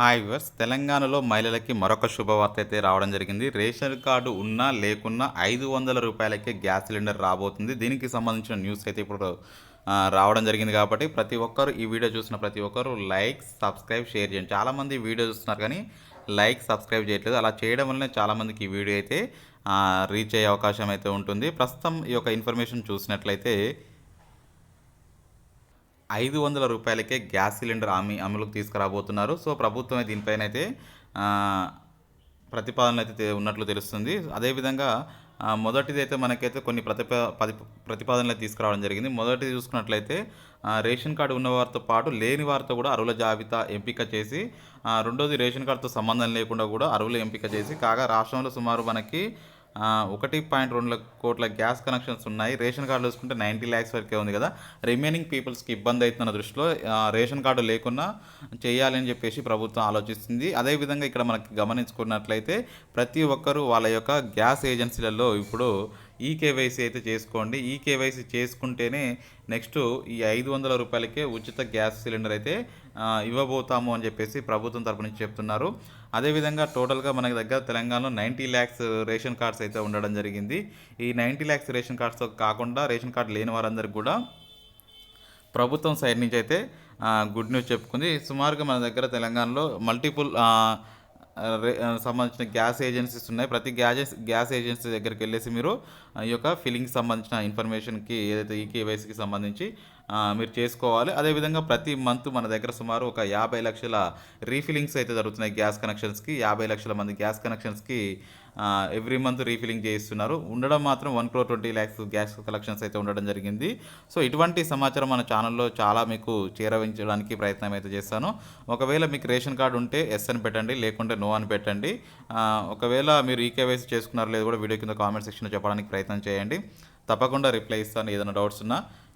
Hi viewers తెలంగాణలో మహిళలకి మరొక శుభవార్త అయితే రావడం జరిగింది. రేషన్ కార్డు ఉన్నా లేకున్నా ఐదు వందల రూపాయలకే గ్యాస్ సిలిండర్ రాబోతుంది. దీనికి సంబంధించిన న్యూస్ అయితే ఇప్పుడు రావడం జరిగింది కాబట్టి ప్రతి ఒక్కరు ఈ వీడియో చూసిన ప్రతి ఒక్కరు లైక్ సబ్స్క్రైబ్ షేర్ చేయండి. చాలామంది వీడియో చూస్తున్నారు కానీ లైక్ సబ్స్క్రైబ్ చేయట్లేదు. అలా చేయడం వల్లనే చాలామందికి ఈ వీడియో అయితే రీచ్ అయ్యే అవకాశం అయితే ఉంటుంది. ప్రస్తుతం ఈ యొక్క ఇన్ఫర్మేషన్ చూసినట్లయితే ఐదు వందల రూపాయలకే గ్యాస్ సిలిండర్ అమి అమలుకు తీసుకురాబోతున్నారు. సో ప్రభుత్వం దీనిపైన అయితే ప్రతిపాదనలు అయితే ఉన్నట్లు తెలుస్తుంది. అదేవిధంగా ఆ, మొదటిది అయితే మనకైతే కొన్ని ప్రతిపా పది ప్రతిపాదనలు తీసుకురావడం జరిగింది. మొదటిది చూసుకున్నట్లయితే రేషన్ కార్డు ఉన్నవారితో పాటు లేని వారితో కూడా అరువుల జాబితా ఎంపిక చేసి రెండోది రేషన్ కార్డుతో సంబంధం లేకుండా కూడా అరువులు ఎంపిక చేసి కాగా రాష్ట్రంలో సుమారు మనకి ఒకటి పాయింట్ రెండు కోట్ల గ్యాస్ కనెక్షన్స్ ఉన్నాయి. రేషన్ కార్డు చూసుకుంటే నైంటీ ల్యాక్స్ వరకే ఉంది కదా. రిమైనింగ్ పీపుల్స్కి ఇబ్బంది అవుతున్న దృష్టిలో రేషన్ కార్డు లేకున్నా చేయాలని చెప్పేసి ప్రభుత్వం ఆలోచిస్తుంది. అదేవిధంగా ఇక్కడ మనకి గమనించుకున్నట్లయితే ప్రతి ఒక్కరూ వాళ్ళ యొక్క గ్యాస్ ఏజెన్సీలలో ఇప్పుడు ఈ కేవైసీ అయితే చేసుకోండి. ఈ కేవైసీ చేసుకుంటేనే నెక్స్ట్ ఈ ఐదు వందల రూపాయలకే ఉచిత గ్యాస్ సిలిండర్ అయితే ఇవ్వబోతాము అని చెప్పేసి ప్రభుత్వం తరపు నుంచి చెప్తున్నారు. అదేవిధంగా టోటల్గా మనకి దగ్గర తెలంగాణలో నైంటీ ల్యాక్స్ రేషన్ కార్డ్స్ అయితే ఉండడం జరిగింది. ఈ నైంటీ ల్యాక్స్ రేషన్ కార్డ్స్తో కాకుండా రేషన్ కార్డు లేని వారందరికీ కూడా ప్రభుత్వం సైడ్ నుంచి అయితే గుడ్ న్యూస్ చెప్పుకుంది. సుమారుగా మన దగ్గర తెలంగాణలో మల్టిపుల్ సంబంధించిన గ్యాస్ ఏజెన్సీస్ ఉన్నాయి. ప్రతి గ్యాస్ గ్యాస్ ఏజెన్సీ దగ్గరికి వెళ్ళేసి మీరు ఆ, ఈ యొక్క ఫిల్లింగ్కి సంబంధించిన ఇన్ఫర్మేషన్కి ఏదైతే ఈ కేవైసీకి సంబంధించి మీరు చేసుకోవాలి. అదేవిధంగా ప్రతి మంత్ మన దగ్గర సుమారు ఒక యాభై లక్షల రీఫిలింగ్స్ అయితే జరుగుతున్నాయి గ్యాస్ కనెక్షన్స్కి. యాభై లక్షల మంది గ్యాస్ కనెక్షన్స్కి ఎవ్రీ మంత్ రీఫిలింగ్ చేయిస్తున్నారు. ఉండడం మాత్రం one crore twenty lakhs gas collections అయితే ఉండడం జరిగింది. సో ఇటువంటి సమాచారం మన ఛానల్లో చాలా మీకు చేరవించడానికి ప్రయత్నం అయితే చేస్తాను. ఒకవేళ మీకు రేషన్ కార్డు ఉంటే ఎస్ అని పెట్టండి లేకుంటే నో అని పెట్టండి. ఒకవేళ మీరు ఈ కేవైసీ చేసుకున్నారో లేదో కూడా వీడియో కింద కామెంట్ సెక్షన్లో చెప్పడానికి ప్రయత్నం చేయండి. తప్పకుండా రిప్లై ఇస్తాను ఏదైనా డౌట్స్ ఉన్నా.